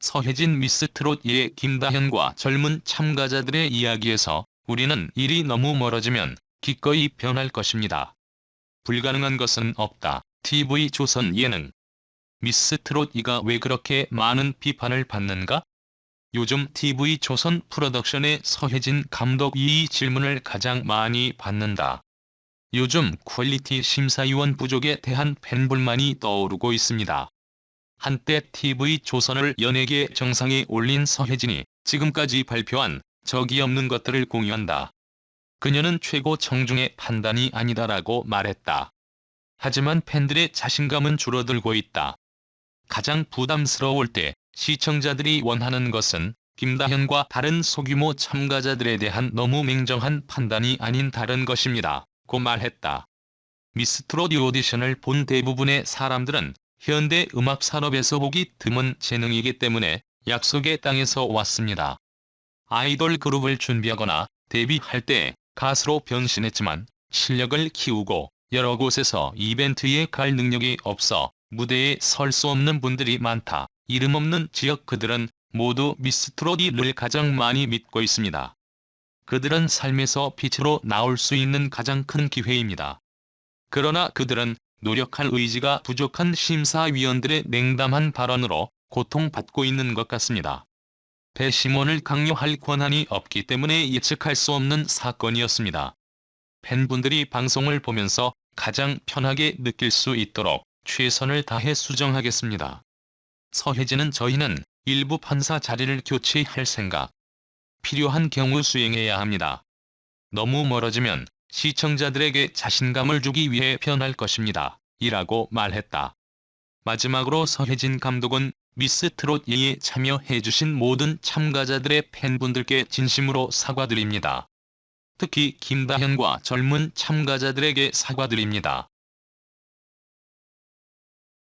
서혜진 미스트롯의 김다현과 젊은 참가자들의 이야기에서 우리는 일이 너무 멀어지면 기꺼이 변할 것입니다. 불가능한 것은 없다. TV 조선 예능 미스트롯 이가 왜 그렇게 많은 비판을 받는가? 요즘 TV 조선 프로덕션의 서혜진 감독 이 질문을 가장 많이 받는다. 요즘 퀄리티 심사위원 부족에 대한 팬불만이 떠오르고 있습니다. 한때 TV 조선을 연예계 정상에 올린 서혜진이 지금까지 발표한 적이 없는 것들을 공유한다. 그녀는 최고 정중의 판단이 아니다라고 말했다. 하지만 팬들의 자신감은 줄어들고 있다. 가장 부담스러울 때 시청자들이 원하는 것은 김다현과 다른 소규모 참가자들에 대한 너무 맹정한 판단이 아닌 다른 것입니다. 고 말했다. 미스트롯 오디션을 본 대부분의 사람들은 현대 음악 산업에서 보기 드문 재능이기 때문에 약속의 땅에서 왔습니다. 아이돌 그룹을 준비하거나 데뷔할 때 가수로 변신했지만 실력을 키우고 여러 곳에서 이벤트에 갈 능력이 없어 무대에 설 수 없는 분들이 많다. 이름 없는 지역 그들은 모두 미스트롯이를 가장 많이 믿고 있습니다. 그들은 삶에서 빛으로 나올 수 있는 가장 큰 기회입니다. 그러나 그들은 노력할 의지가 부족한 심사위원들의 냉담한 발언으로 고통받고 있는 것 같습니다. 배심원을 강요할 권한이 없기 때문에 예측할 수 없는 사건이었습니다. 팬분들이 방송을 보면서 가장 편하게 느낄 수 있도록 최선을 다해 수정하겠습니다. 서혜진은 저희는 일부 판사 자리를 교체할 생각. 필요한 경우 수행해야 합니다. 너무 멀어지면 시청자들에게 자신감을 주기 위해 변할 것입니다. 이라고 말했다. 마지막으로 서혜진 감독은 미스 트롯 예에 참여해주신 모든 참가자들의 팬분들께 진심으로 사과드립니다. 특히 김다현과 젊은 참가자들에게 사과드립니다.